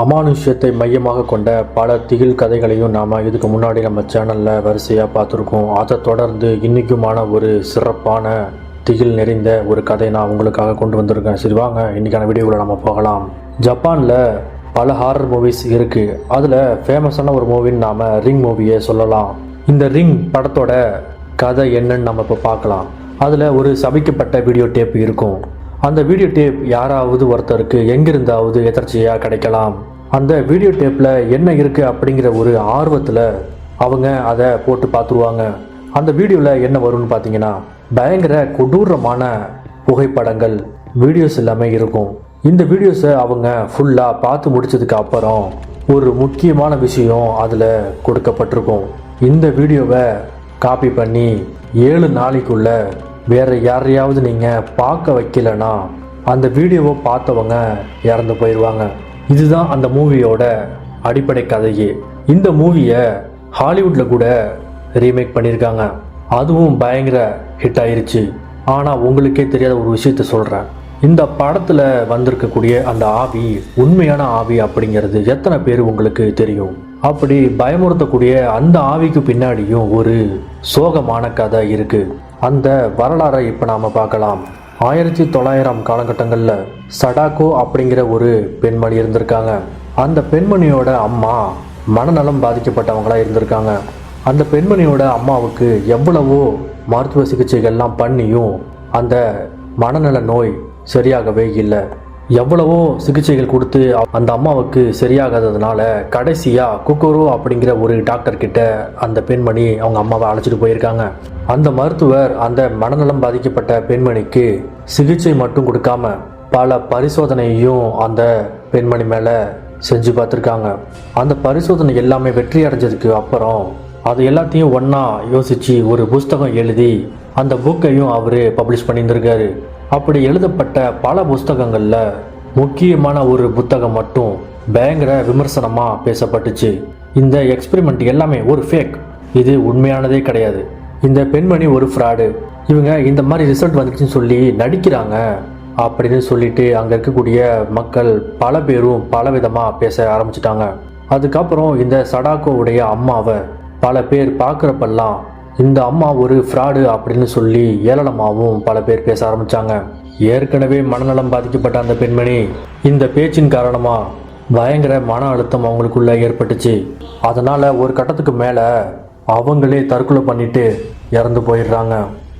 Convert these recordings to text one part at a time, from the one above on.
அமானுஷ்யத்தை மையமாக கொண்ட பல திகில் கதைகளையும் நாம் இதுக்கு முன்னாடி நம்ம சேனலில் வரிசையாக பார்த்துருக்கோம். அதை தொடர்ந்து இன்றைக்குமான ஒரு சிறப்பான திகில் நிறைந்த ஒரு கதை நான் உங்களுக்காக கொண்டு வந்திருக்கேன். சரி வாங்க இன்றைக்கான வீடியோவில் நம்ம போகலாம். ஜப்பானில் பல ஹாரர் மூவிஸ் இருக்குது அதில் ஃபேமஸான ஒரு மூவின்னு நாம் ரிங் மூவியை சொல்லலாம். இந்த ரிங் படத்தோட கதை என்னன்னு நம்ம இப்போ பார்க்கலாம். அதில் ஒரு சபிக்கப்பட்ட வீடியோ டேப் இருக்கும். அந்த வீடியோ டேப் யாராவது ஒருத்தருக்கு எங்கிருந்தாவது எதர்ச்சியாக கிடைக்கலாம். அந்த வீடியோ டேப்பில் என்ன இருக்குது அப்படிங்கிற ஒரு ஆர்வத்தில் அவங்க அதை போட்டு பார்த்துருவாங்க. அந்த வீடியோவில் என்ன வரும்னு பார்த்தீங்கன்னா பயங்கர கொடூரமான புகைப்படங்கள் வீடியோஸ் எல்லாமே இருக்கும். இந்த வீடியோஸை அவங்க ஃபுல்லாக பார்த்து முடிச்சதுக்கு அப்புறம் ஒரு முக்கியமான விஷயம் அதில் கொடுக்கப்பட்டிருக்கும். இந்த வீடியோவை காப்பி பண்ணி ஏழு நாளைக்குள்ள வேற யாரையாவது நீங்கள் பார்க்க வைக்கலன்னா அந்த வீடியோவை பார்த்தவங்க இறந்து போயிடுவாங்க இதுதான் அந்த மூவியோட அடிப்படை கதையே. இந்த மூவியை ஹாலிவுட்டில் கூட ரீமேக் பண்ணியிருக்காங்க அதுவும் பயங்கர ஹிட் ஆயிருச்சு. ஆனால் உங்களுக்கே தெரியாத ஒரு விஷயத்த சொல்கிறேன் இந்த படத்தில் வந்திருக்கக்கூடிய அந்த ஆவி உண்மையான ஆவி அப்படிங்கிறது எத்தனை பேர் உங்களுக்கு தெரியும்? அப்படி பயமுறுத்தக்கூடிய அந்த ஆவிக்கு பின்னாடியும் ஒரு சோகமான கதை இருக்குது அந்த வரலாறை இப்போ நாம் பார்க்கலாம். ஆயிரத்தி தொள்ளாயிரம் காலகட்டங்களில் சடாக்கோ அப்படிங்கிற ஒரு பெண்மணி இருந்திருக்காங்க. அந்த பெண்மணியோட அம்மா மனநலம் பாதிக்கப்பட்டவங்களாக இருந்திருக்காங்க. அந்த பெண்மணியோட அம்மாவுக்கு எவ்வளவோ மருத்துவ சிகிச்சைகள்லாம் பண்ணியும் அந்த மனநல நோய் சரியாகவே இல்லை. எவ்வளவோ சிகிச்சைகள் கொடுத்து அந்த அம்மாவுக்கு சரியாகாததுனால கடைசியாக குக்கோரோ அப்படிங்கிற ஒரு டாக்டர் கிட்ட அந்த பெண்மணி அவங்க அம்மாவை அழைச்சிட்டு போயிருக்காங்க. அந்த மருத்துவர் அந்த மனநலம் பாதிக்கப்பட்ட பெண்மணிக்கு சிகிச்சை மட்டும் கொடுக்காம பல பரிசோதனையையும் அந்த பெண்மணி மேலே செஞ்சு பார்த்துருக்காங்க. அந்த பரிசோதனை எல்லாமே வெற்றி அடைஞ்சதுக்கு அப்புறம் அது எல்லாத்தையும் ஒன்றா யோசித்து ஒரு புஸ்தகம் எழுதி அந்த புக்கையும் அவர் பப்ளிஷ் பண்ணியிருந்திருக்காரு. அப்படி எழுதப்பட்ட பல புஸ்தகங்களில் முக்கியமான ஒரு புத்தகம் மட்டும் பயங்கர விமர்சனமாக பேசப்பட்டுச்சு. இந்த எக்ஸ்பெரிமெண்ட் எல்லாமே ஒரு ஃபேக் இது உண்மையானதே கிடையாது. இந்த பெண்மணி ஒரு ஃப்ராடு இவங்க இந்த மாதிரி ரிசல்ட் வந்துச்சுன்னு சொல்லி நடிக்கிறாங்க அப்படின்னு சொல்லிட்டு அங்கே இருக்கக்கூடிய மக்கள் பல பேரும் பல விதமாக பேச ஆரம்பிச்சிட்டாங்க. அதுக்கப்புறம் இந்த சடாக்கோவுடைய அம்மாவை பல பேர் பார்க்குறப்பெல்லாம் இந்த அம்மா ஒரு ஃப்ராடு அப்படின்னு சொல்லி ஏளனமாகவும் பல பேர் பேச ஆரம்பிச்சாங்க. ஏற்கனவே மனநலம் பாதிக்கப்பட்ட அந்த பெண்மணி இந்த பேச்சின் காரணமாக பயங்கர மன அழுத்தம் அவங்களுக்குள்ள ஏற்பட்டுச்சு. அதனால் ஒரு கட்டத்துக்கு மேலே அவங்களே தற்கொலை பண்ணிட்டு இறந்து போயிடுறாங்க.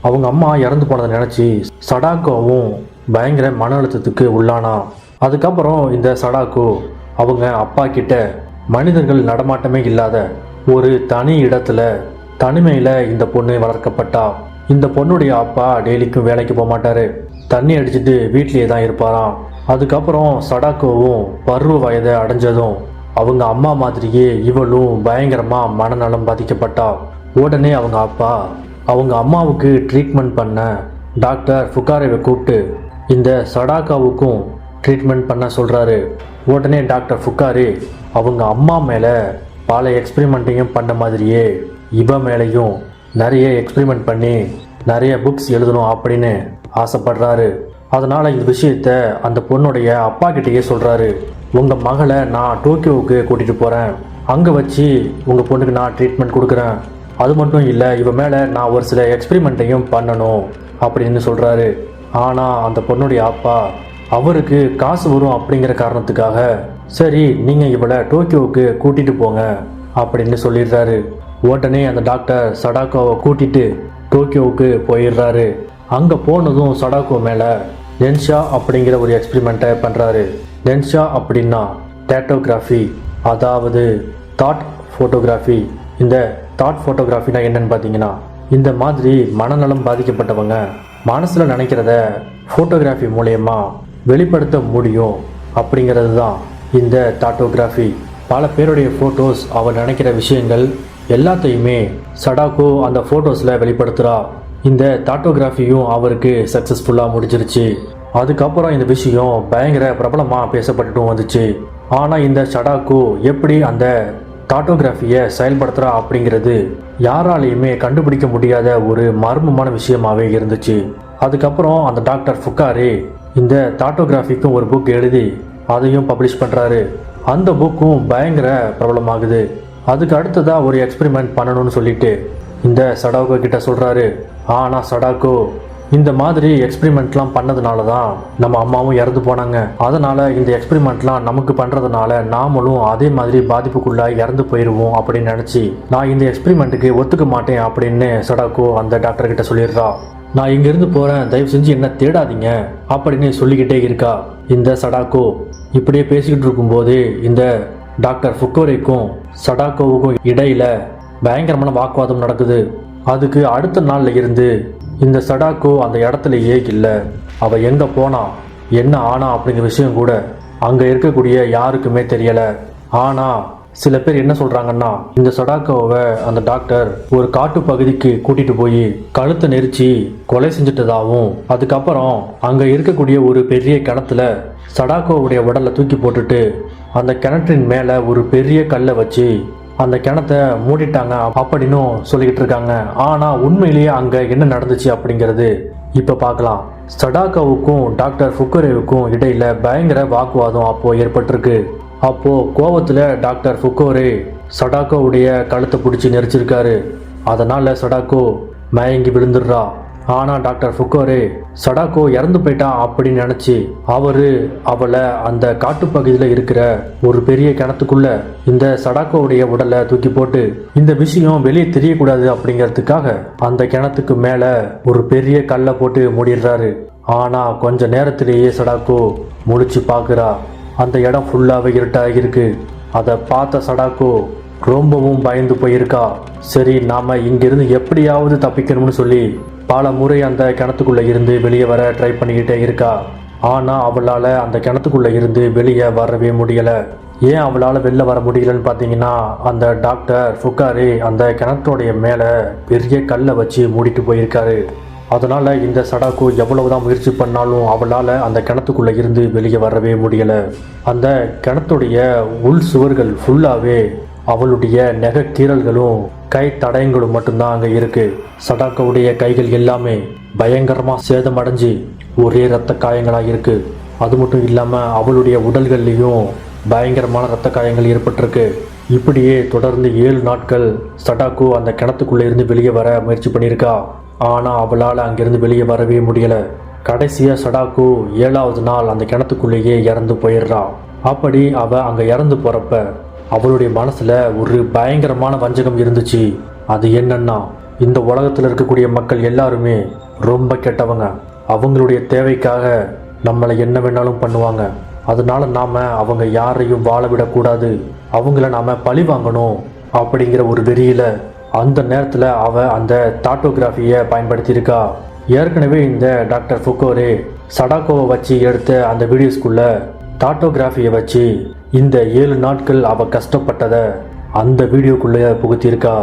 அவங்க அம்மா இறந்து போனதை நினச்சி சடாக்கோவும் பயங்கர மன அழுத்தத்துக்கு உள்ளானா. அதுக்கப்புறம் இந்த சடாக்கோ அவங்க அப்பா கிட்ட மனிதர்கள் நடமாட்டமே இல்லாத ஒரு தனி இடத்துல தனிமையில் இந்த பொண்ணு வளர்க்கப்பட்டா. இந்த பொண்ணுடைய அப்பா டெய்லிக்கும் வேலைக்கு போக மாட்டாரு. தண்ணி அடிச்சுட்டு வீட்லேயே தான் இருப்பாராம். அதுக்கப்புறம் சடாக்கோவும் பருவ வயதை அடைஞ்சதும் அவங்க அம்மா மாதிரியே இவளும் பயங்கரமாக மனநலம் பாதிக்கப்பட்டா. உடனே அவங்க அப்பா அவங்க அம்மாவுக்கு ட்ரீட்மெண்ட் பண்ண டாக்டர் ஃபுகாரேவை கூப்பிட்டு இந்த சடாக்காவுக்கும் ட்ரீட்மெண்ட் பண்ண சொல்கிறாரு உடனே டாக்டர் ஃபுக்காரி அவங்க அம்மா மேலே பல எக்ஸ்பிரிமெண்ட்டையும் பண்ண மாதிரியே இவ மேலேயும் நிறைய எக்ஸ்பிரிமெண்ட் பண்ணி நிறைய புக்ஸ் எழுதணும் அப்படின்னு ஆசைப்படுறாரு. அதனால் இந்த விஷயத்த அந்த பொண்ணுடைய அப்பா கிட்டேயே சொல்கிறாரு உங்கள் மகளை நான் டோக்கியோவுக்கு கூட்டிகிட்டு போகிறேன் அங்கே வச்சு உங்கள் பொண்ணுக்கு நான் ட்ரீட்மெண்ட் கொடுக்குறேன். அது மட்டும் இல்லை இவன் மேலே நான் ஒரு சில எக்ஸ்பிரிமெண்ட்டையும் பண்ணணும் அப்படின்னு சொல்கிறாரு ஆனால் அந்த பொண்ணுடைய அப்பா அவருக்கு காசு வரும் அப்படிங்கிற காரணத்துக்காக சரி நீங்கள் இவளை டோக்கியோவுக்கு கூட்டிகிட்டு போங்க அப்படின்னு சொல்லிடுறாரு. உடனே அந்த டாக்டர் சடாக்கோவை கூட்டிட்டு டோக்கியோவுக்கு போயிடுறாரு. அங்கே போனதும் சடாக்கோ மேலே நென்ஷா அப்படிங்கிற ஒரு எக்ஸ்பிரிமெண்ட்டை பண்ணுறாரு நென்ஷா அப்படின்னா டேட்டோகிராஃபி அதாவது தாட் ஃபோட்டோகிராஃபி இந்த தாட் ஃபோட்டோகிராஃபினா என்னன்னு பார்த்தீங்கன்னா இந்த மாதிரி மனநலம் பாதிக்கப்பட்டவங்க மனசில் நினைக்கிறத ஃபோட்டோகிராஃபி மூலயமா வெளிப்படுத்த முடியும் அப்படிங்கிறது தான் இந்த டாட்டோகிராஃபி பல பேருடைய ஃபோட்டோஸ் அவள் நினைக்கிற விஷயங்கள் எல்லாத்தையுமே சடாக்கோ அந்த ஃபோட்டோஸில் வெளிப்படுத்துகிறா இந்த டாட்டோகிராஃபியும் அவருக்கு சக்ஸஸ்ஃபுல்லாக முடிஞ்சிருச்சு. அதுக்கப்புறம் இந்த விஷயம் பயங்கர பிரபலமாக பேசப்பட்டுட்டும் வந்துச்சு. ஆனால் இந்த சடாக்கோ எப்படி அந்த டாட்டோகிராஃபியை செயல்படுத்துகிறா அப்படிங்கிறது யாராலையுமே கண்டுபிடிக்க முடியாத ஒரு மர்மமான விஷயமாகவே இருந்துச்சு. அதுக்கப்புறம் அந்த டாக்டர் ஃபுக்காரி இந்த டாட்டோகிராஃபிக்கும் ஒரு புக் எழுதி அதையும் பப்ளிஷ் பண்ணுறாரு அந்த புக்கும் பயங்கர பிரபலமாகுது. அதுக்கு அடுத்ததாக ஒரு எக்ஸ்பெரிமெண்ட் பண்ணணும்னு சொல்லிட்டு இந்த சடாக்கோ கிட்ட சொல்கிறாரு ஆனால் சடாக்கோ இந்த மாதிரி எக்ஸ்பெரிமெண்ட்லாம் பண்ணதுனால தான் நம்ம அம்மாவும் இறந்து போனாங்க. அதனால் இந்த எக்ஸ்பெரிமெண்ட்லாம் நமக்கு பண்ணுறதுனால நாமளும் அதே மாதிரி பாதிப்புக்குள்ளே இறந்து போயிடுவோம் அப்படின்னு நினச்சி நான் இந்த எக்ஸ்பெரிமெண்ட்டுக்கு ஒத்துக்க மாட்டேன் அப்படின்னு சடாக்கோ அந்த டாக்டர்கிட்ட சொல்லிடுறா. நான் இங்கேருந்து போகிறேன் தயவு செஞ்சு என்ன தேடாதீங்க அப்படின்னு சொல்லிக்கிட்டே இருக்கா. இந்த சடாக்கோ இப்படியே பேசிக்கிட்டு இருக்கும்போது இந்த டாக்டர் ஃபுக்கோரைக்கும் சடாக்கோவுக்கும் இடையில பயங்கரமான வாக்குவாதம் நடக்குது. அதுக்கு அடுத்த நாளில் இருந்து இந்த சடாக்கோ அந்த இடத்துலையே இல்லை. அவள் எங்கே போனா என்ன ஆனா அப்படிங்கிற விஷயம் கூட அங்கே இருக்கக்கூடிய யாருக்குமே தெரியலை. ஆனால் சில பேர் என்ன சொல்கிறாங்கன்னா இந்த சடாக்கோவை அந்த டாக்டர் ஒரு காட்டு பகுதிக்கு கூட்டிகிட்டு போய் கழுத்தை நெரிச்சு கொலை செஞ்சுட்டதாகவும் அதுக்கப்புறம் அங்கே இருக்கக்கூடிய ஒரு பெரிய கிணத்துல சடாக்கோவுடைய உடலை தூக்கி போட்டுட்டு அந்த கிணற்றின் மேலே ஒரு பெரிய கல்லை வச்சு அந்த கிணத்த மூடிட்டாங்க அப்படின்னும் சொல்லிக்கிட்டு இருக்காங்க. ஆனால் உண்மையிலேயே அங்கே என்ன நடந்துச்சு அப்படிங்கிறது இப்போ பார்க்கலாம். சடாக்காவுக்கும் டாக்டர் ஃபுக்கோரேவுக்கும் இடையில பயங்கர வாக்குவாதம் அப்போ ஏற்பட்டிருக்கு. அப்போ கோவத்தில் டாக்டர் ஃபுக்கோரே சடாக்கோவுடைய கழுத்தை பிடிச்சி நெரிச்சிருக்காரு. அதனால சடாக்கோ மயங்கி விழுந்துடுறா. ஆனால் டாக்டர் ஃபுக்கோரே சடாக்கோ இறந்து போயிட்டான் அப்படின்னு நினச்சி அவர் அவளை அந்த காட்டுப்பகுதியில் இருக்கிற ஒரு பெரிய கிணத்துக்குள்ள இந்த சடாக்கோவுடைய உடலை தூக்கி போட்டு இந்த விஷயம் வெளியே தெரியக்கூடாது அப்படிங்கிறதுக்காக அந்த கிணத்துக்கு மேலே ஒரு பெரிய கல்லை போட்டு மூடிடுறாரு. ஆனால் கொஞ்ச நேரத்திலேயே சடாக்கோ முழிச்சு பார்க்குறா. அந்த இடம் ஃபுல்லாகவே இருட்டாக இருக்கு அதை பார்த்த சடாக்கோ ரொம்பவும் பயந்து போயிருக்கா. சரி நாம இங்கிருந்து எப்படியாவது தப்பிக்கணும்னு சொல்லி பல முறை அந்த கிணத்துக்குள்ளே இருந்து வெளியே வர ட்ரை பண்ணிக்கிட்டே இருக்கா. ஆனால் அவளால் அந்த கிணத்துக்குள்ளே இருந்து வெளியே வரவே முடியலை. ஏன் அவளால் வெளில வர முடியலன்னு பார்த்தீங்கன்னா அந்த டாக்டர் ஃபுக்காரி அந்த கிணத்துடைய மேலே பெரிய கல்லை வச்சு மூடிட்டு போயிருக்காரு. அதனால் இந்த சடாக்கு எவ்வளவுதான் முயற்சி பண்ணாலும் அவளால் அந்த கிணத்துக்குள்ளே இருந்து வெளியே வரவே முடியலை. அந்த கிணத்துடைய உள் சுவர்கள் ஃபுல்லாகவே அவளுடைய நெக கை தடயங்களும் மட்டும்தான் அங்கே இருக்கு. சடாக்கவுடைய கைகள் எல்லாமே பயங்கரமாக சேதமடைஞ்சு ஒரே ரத்த காயங்களாக இருக்கு. அது மட்டும் இல்லாமல் அவளுடைய உடல்கள்லேயும் பயங்கரமான ரத்த காயங்கள் ஏற்பட்டிருக்கு. இப்படியே தொடர்ந்து ஏழு நாட்கள் சடாக்கு அந்த கிணத்துக்குள்ளே இருந்து வெளியே வர முயற்சி பண்ணியிருக்கா. ஆனால் அவளால் அங்கிருந்து வெளியே வரவே முடியல. கடைசியாக சடாக்கு ஏழாவது நாள் அந்த கிணத்துக்குள்ளேயே இறந்து போயிடுறா. அப்படி அவள் அங்கே இறந்து போகிறப்ப அவளுடைய மனசில் ஒரு பயங்கரமான வஞ்சகம் இருந்துச்சு. அது என்னன்னா இந்த உலகத்தில் இருக்கக்கூடிய மக்கள் எல்லாருமே ரொம்ப கெட்டவங்க. அவங்களுடைய தேவைக்காக நம்மளை என்ன வேணாலும் பண்ணுவாங்க. அதனால நாம் அவங்க யாரையும் வாழ விடக்கூடாது. அவங்கள நாம் பழி வாங்கணும் அப்படிங்கிற ஒரு வெறியில் அந்த நேரத்தில் அவ அந்த டாட்டோகிராஃபியை பயன்படுத்தியிருக்கா. ஏற்கனவே இந்த டாக்டர் ஃபுக்கோரே சடாக்கோவை வச்சு எடுத்த அந்த வீடியோஸ்குள்ளே டாட்டோகிராஃபியை வச்சு இந்த ஏழு நாட்கள் அவள் கஷ்டப்பட்டதை அந்த வீடியோக்குள்ளே புகுத்தியிருக்கா.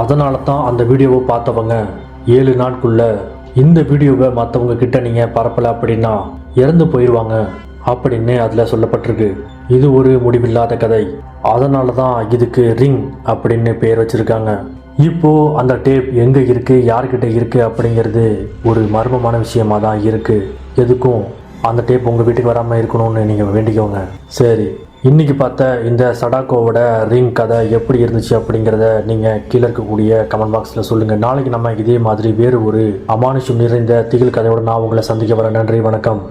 அதனால தான் அந்த வீடியோவை பார்த்தவங்க ஏழு நாட்குள்ள இந்த வீடியோவை மற்றவங்க கிட்ட நீங்கள் பரப்பலை அப்படின்னா இறந்து போயிடுவாங்க அப்படின்னு அதில் சொல்லப்பட்டிருக்கு. இது ஒரு முடிவில்லாத கதை. அதனால தான் இதுக்கு ரிங் அப்படின்னு பேர் வச்சுருக்காங்க. இப்போது அந்த டேப் எங்கே இருக்குது யார்கிட்ட இருக்குது அப்படிங்கிறது ஒரு மர்மமான விஷயமா தான் இருக்குது எதுக்கும் அந்த டேப் உங்கள் வீட்டுக்கு வராமல் இருக்கணும்னு நீங்கள் வேண்டிக்கோங்க. சரி இன்றைக்கி பார்த்த இந்த சடாக்கோவோட ரிங் கதை எப்படி இருந்துச்சு அப்படிங்கிறத நீங்கள் கீழே இருக்கக்கூடிய கமெண்ட் பாக்ஸில் சொல்லுங்கள் நாளைக்கு நம்ம இதே மாதிரி வேறு ஒரு அமானுஷம் நிறைந்த திகில் கதையோட நான் உங்களை சந்திக்க வரேன். நன்றி வணக்கம்.